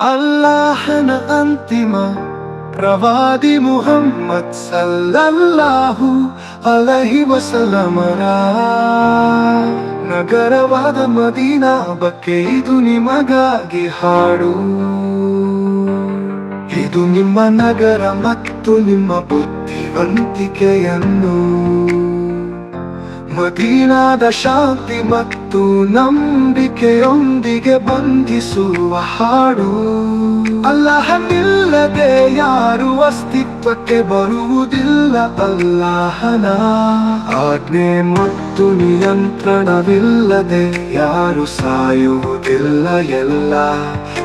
ಅಲ್ಲಾಹನ ಅಂತಿಮ ಪ್ರವಾದಿ ಮುಹಮ್ಮದ್ ಸಲ್ಲಲ್ಲಾಹು ಅಲಹಿ ವಸಲಮರ ನಗರವಾದ ಮದೀನಾ ಬಗ್ಗೆ ಇದು ನಿಮಗಾಗಿ ಹಾಡು. ಇದು ನಿಮ್ಮ ನಗರ ಮತ್ತು ನಿಮ್ಮ ಬುದ್ಧಿವಂತಿಕೆಯನ್ನು. ಮದೀನಾದ ಶಾಂತಿ ಮತ್ತು ನಂಬಿಕೆಯೊಂದಿಗೆ ಬಂಧಿಸುವ ಹಾಡು. ಅಲ್ಲಾಹನಿಲ್ಲದೆ ಯಾರು ಅಸ್ತಿತ್ವಕ್ಕೆ ಬರುವುದಿಲ್ಲ ಅಲ್ಲಾಹನ. ಆಜ್ಞೆ ಮತ್ತು ನಿಯಂತ್ರಣವಿಲ್ಲದೆ ಯಾರು ಸಾಯುವುದಿಲ್ಲ ಎಲ್ಲ.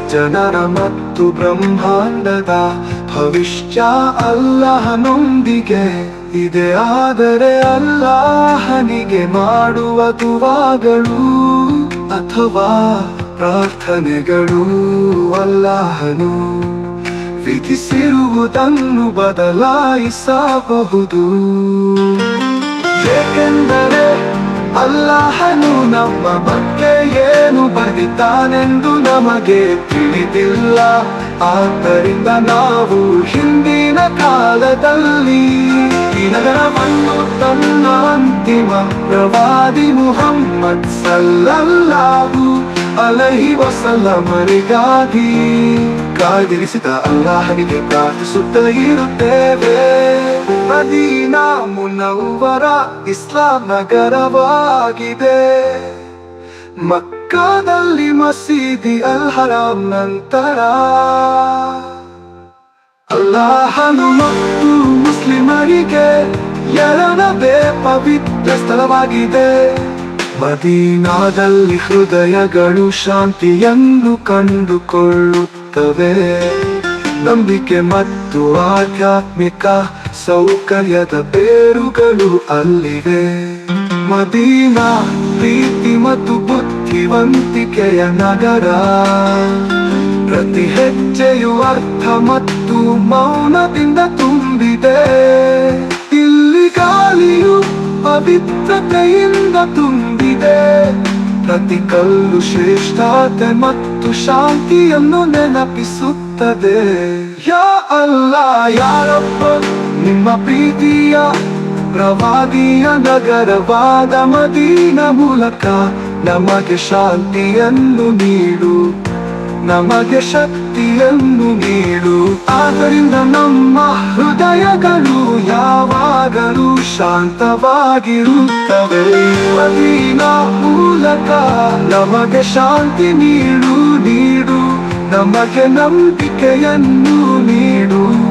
ಜನರ ಮತ್ತು ಬ್ರಹ್ಮಾಂಡದ ಭವಿಷ್ಯ ಅಲ್ಲಾಹನೊಂದಿಗೆ. ಇದೆ ಆದರೆ ಅಲ್ಲಾಹನಿಗೆ ಮಾಡುವ ದುವಾಗಳು ಅಥವಾ ಪ್ರಾರ್ಥನೆಗಳು ಅಲ್ಲಾಹನು ವಿಧಿಸಿರುವುದನ್ನು ಬದಲಾಯಿಸಬಹುದು. ಏಕೆಂದರೆ ಅಲ್ಲಾಹನು ನಮ್ಮ ಬಗ್ಗೆ ಏನು ಬರೆದಿದ್ದಾನೆಂದು ನಮಗೆ ತಿಳಿದಿಲ್ಲ. ಆದ್ದರಿಂದ ನಾವು ಹಿಂದಿನ ಕಾಲದಲ್ಲಿ ಈ ನಗರವನ್ನು ತನ್ನ ಅಂತಿಮ ಪ್ರವಾದಿ ಮುಹಮ್ಮದ್ ಸಲ್ಲಲ್ಲಾಹು ಅಲಹಿ ವಸಲ್ಲಮರಿಗಾಗಿ ಕಾದಿರಿಸಿದ ಅಲ್ಲಾಹನಿಗೆ ಪ್ರಾರ್ಥಿಸುತ್ತ ಇರುತ್ತೇವೆ. ಮದೀನಾ ಮುನವ್ವರ ಇಸ್ಲಾಂ ನಗರವಾಗಿದೆ. ಮಕ್ಕಾದಲ್ಲಿ ಮಸೀದಿ ಅಲ್ ಹರಾಮ್ ನಂತರ ಅಲ್ಲಾಹನು ಮತ್ತು ಮುಸ್ಲಿಮರಿಗೆ ಎರಡನೇ ಪವಿತ್ರ ಸ್ಥಳವಾಗಿದೆ. ಮದೀನಾದಲ್ಲಿ ಹೃದಯಗಳು ಶಾಂತಿಯನ್ನು ಕಂಡುಕೊಳ್ಳುತ್ತವೆ. ನಂಬಿಕೆ ಮತ್ತು ಆಧ್ಯಾತ್ಮಿಕ ಸೌಕರ್ಯದ ಬೇರುಗಳು ಅಲ್ಲಿವೆ. ಮದೀನಾ, ಪ್ರೀತಿ ಮತ್ತು ಬುದ್ಧಿವಂತಿಕೆಯ ನಗರ. ಪ್ರತಿ ಹೆಜ್ಜೆಯು ಅರ್ಥ ಮತ್ತು ಮೌನದಿಂದ ತುಂಬಿದೆ. ಇಲ್ಲಿ ಗಾಳಿಯು ಪವಿತ್ರತೆಯಿಂದ ತುಂಬಿದೆ. ಪ್ರತಿ ಕಲ್ಲು ಶ್ರೇಷ್ಠತೆ ಮತ್ತು ಶಾಂತಿಯನ್ನು ನೆನಪಿಸುತ್ತದೆ. ಯಾ ಅಲ್ಲ, ಯಾರಪ್ಪ? ನಿಮ್ಮ ಪ್ರೀತಿಯ ಪ್ರವಾದಿಯ ನಗರವಾದ ಮದೀನ ಮೂಲಕ ನಮಗೆ ಶಾಂತಿಯನ್ನು ನೀಡು. ನಮಗೆ ಶಕ್ತಿಯನ್ನು ನೀಡು. ಆದ್ದರಿಂದ ನಮ್ಮ ಹೃದಯಗಳು ಯಾವಾಗಲೂ ಶಾಂತವಾಗಿರುತ್ತವೆ. ಮದೀನ ಮೂಲಕ ನಮಗೆ ಶಾಂತಿ ನೀಡು ನೀಡು. ನಮಗೆ ನಂಬಿಕೆಯನ್ನು ನೀಡು.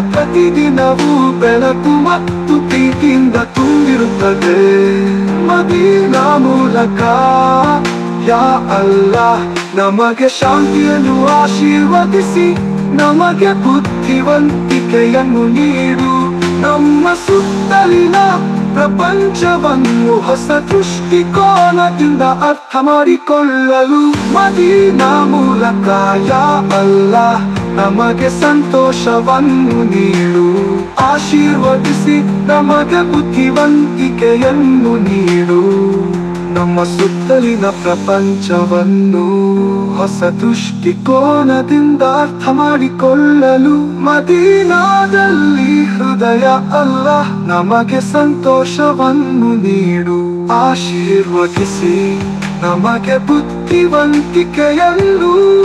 ಪ್ರತಿದಿನವೂ ಬೆಳಕು ಮತ್ತು ಪ್ರೀತಿಯಿಂದ ತುಂಬಿರುತ್ತದೆ. ಮದೀನ ಮೂಲಕ, ಯಾ ಅಲ್ಲ ನಮಗೆ ಶಾಂತಿಯನ್ನು ಆಶೀರ್ವದಿಸಿ, ನಮಗೆ ಬುದ್ಧಿವಂತಿಕೆಯನ್ನು ನೀಡು. ನಮ್ಮ ಸುತ್ತಲಿನ ಪ್ರಪಂಚವನ್ನು ಹೊಸ ದೃಷ್ಟಿಕೋನದಿಂದ ಅರ್ಥ ಮಾಡಿಕೊಳ್ಳಲು ಮದೀನಾ ಮೂಲಕ, ಯಾ ಅಲ್ಲ ನಮಗೆ ಸಂತೋಷವನ್ನು ನೀಡು. ಆಶೀರ್ವದಿಸಿ ನಮಗೆ ಬುದ್ಧಿವಂತಿಕೆಯನ್ನು ನೀಡು. ನಮ್ಮ ಸುತ್ತಲಿನ ಪ್ರಪಂಚವನ್ನು ಹೊಸ ದೃಷ್ಟಿಕೋನದಿಂದ ಅರ್ಥ ಮಾಡಿಕೊಳ್ಳಲು ಮದೀನಾದಲ್ಲಿ ಹೃದಯ ಅಲ್ಲ. ನಮಗೆ ಸಂತೋಷವನ್ನು ನೀಡು. ಆಶೀರ್ವದಿಸಿ ನಮಗೆ ಬುದ್ಧಿವಂತಿಕೆಯನ್ನು